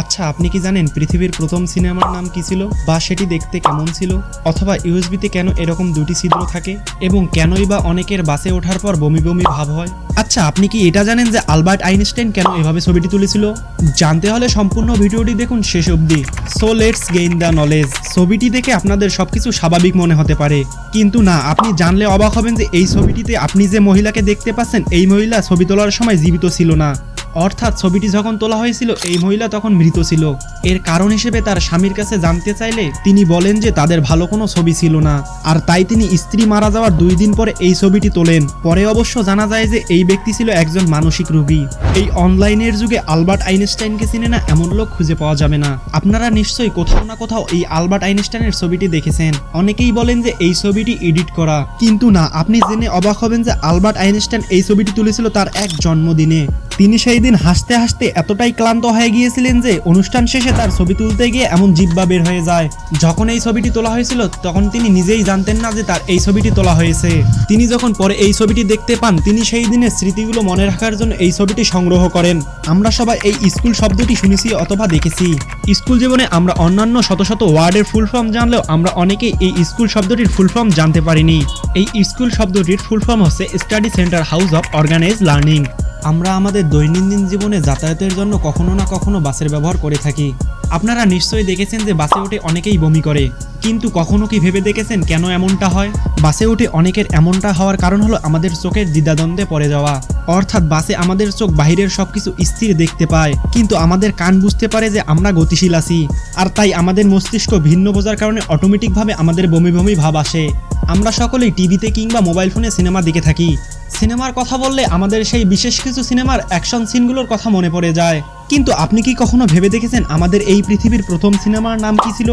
আচ্ছা আপনি কি জানেন পৃথিবীর প্রথম সিনেমার নাম কি ছিল? বা সেটি দেখতে কেমন ছিল? অথবা ইউএসবিতে কেন এরকম দুটি ছিদ্র থাকে? এবং কেনই বা অনেকের বাসে ওঠার পর বমি বমি ভাব হয়? আচ্ছা আপনি কি এটা জানেন যে আলবার্ট আইনস্টাইন কেন এভাবে ছবিটি তুলেছিল? জানতে হলে সম্পূর্ণ ভিডিওটি দেখুন শেষ অবধি। So, let's gain the knowledge. ছবিটি দেখে আপনাদের সবকিছু স্বাভাবিক মনে হতে পারে। কিন্তু না, আপনি জানলে অবাক হবেন যে এই ছবিটিতে আপনি যে মহিলাকে দেখতে পাচ্ছেন, এই মহিলা ছবি তোলার সময় জীবিত ছিল না। অর্থাৎ ছবিটি যখন তোলা হয়েছিল, এই মহিলা তখন মৃত ছিল। এর কারণ হিসেবে তার স্বামীর কাছে জানতে চাইলে তিনি বলেন যে তাদের ভালো কোনো ছবি ছিল না। আর তাই তিনি স্ত্রী মারা যাওয়ার দুই দিন পরে এই ছবিটি তোলেন। পরে অবশ্য জানা যায় যে এই ব্যক্তি ছিল একজন মানসিক রোগী। এই অনলাইনের যুগে আলবার্ট আইনস্টাইনকে চিনে না এমন লোক খুঁজে পাওয়া যাবে না। আপনারা নিশ্চয়ই কোথাও না কোথাও এই আলবার্ট আইনস্টাইনের ছবিটি দেখেছেন। অনেকেই বলেন যে এই ছবিটি এডিট করা। কিন্তু না, আপনি জেনে অবাক হবেন যে আলবার্ট আইনস্টাইন এই ছবিটি তুলেছিল তার এক জন্মদিনে। তিনি সেই দিন হাসতে হাসতে এতটাই ক্লান্ত হয়ে গিয়েছিলেন যে অনুষ্ঠান শেষে তার ছবি তুলতে গিয়ে এমন জিব্বা বের হয়ে যায়। যখন এই ছবিটি তোলা হয়েছিল, তখন তিনি নিজেই জানতেন না যে তার এই ছবিটি তোলা হয়েছে। তিনি যখন পরে এই ছবিটি দেখতে পান, তিনি সেই দিনের স্মৃতিগুলো মনে রাখার জন্য এই ছবিটি সংগ্রহ করেন। আমরা সবাই এই স্কুল শব্দটি শুনেছি অথবা দেখেছি। স্কুল জীবনে আমরা অন্যান্য শত শত ওয়ার্ডের ফুল ফর্ম জানলেও আমরা অনেকেই এই স্কুল শব্দটির ফুল ফর্ম জানতে পারিনি। এই স্কুল শব্দটির ফুল ফর্ম হচ্ছে study centre house of organise learning. আমরা আমাদের দৈনন্দিন জীবনে যাতায়াতের জন্য কখনো না কখনো বাসের ব্যবহার করে থাকি। আপনারা নিশ্চয়ই দেখেছেন যে বাসে উঠে অনেকেই বমি করে। কিন্তু কখনো কি ভেবে দেখেছেন কেন এমনটা হয়? বাসে উঠে অনেকের এমনটা হওয়ার কারণ হলো আমাদের চোখের দ্বিধাদ্বন্দ্বে পড়ে যাওয়া। অর্থাৎ বাসে আমাদের চোখ বাহিরের সবকিছু স্থির দেখতে পায়। কিন্তু আমাদের কান বুঝতে পারে যে আমরা গতিশীল আছি। আর তাই আমাদের মস্তিষ্ক ভিন্ন বোঝার কারণে অটোমেটিকভাবে আমাদের বমি বমি ভাব আসে। আমরা সকলেই টিভিতে কিংবা মোবাইল ফোনে সিনেমা দেখে থাকি। সিনেমার কথা বললে আমাদের সেই বিশেষ কিছু সিনেমার অ্যাকশন সিনগুলোর কথা মনে পড়ে যায়। কিন্তু আপনি কি কখনো ভেবে দেখেছেন আমাদের এই পৃথিবীর প্রথম সিনেমার নাম কি ছিল?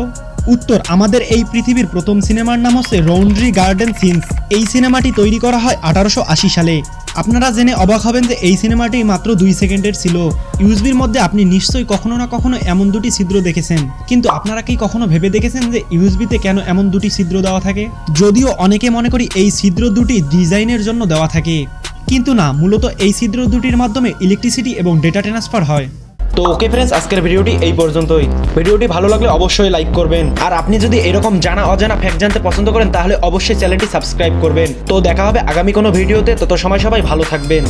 উত্তর, আমাদের এই পৃথিবীর প্রথম সিনেমার নাম হচ্ছে রৌন্ড্রি গার্ডেন সিনস। এই সিনেমাটি তৈরি করা হয় আঠারোশো আশি সালে। আপনারা জেনে অবাক হবেন যে এই সিনেমাটি মাত্র দুই সেকেন্ডের ছিল। ইউএসবির মধ্যে আপনি নিশ্চয়ই কখনো না কখনো এমন দুটি ছিদ্র দেখেছেন। কিন্তু আপনারা কি কখনো ভেবে দেখেছেন যে ইউএসবিতে কেন এমন দুটি ছিদ্র দেওয়া থাকে? যদিও অনেকে মনে করি এই ছিদ্র দুটি ডিজাইনের জন্য দেওয়া থাকে। কিন্তু না, মূলত এই ছিদ্র দুটির মাধ্যমে ইলেকট্রিসিটি এবং ডেটা ট্রান্সফার হয়। তো ওকে ফ্রেন্ডস আজকের ভিডিওটি এই পর্যন্তই। ভিডিওটি ভালো লাগলে অবশ্যই লাইক করবেন। আর আপনি যদি এরকম জানা অজানা ফ্যাক্ট জানতে পছন্দ করেন, তাহলে অবশ্যই চ্যানেলটি সাবস্ক্রাইব করবেন। তো দেখা হবে আগামী কোনো ভিডিওতে তত সময় সবাই ভালো থাকবেন।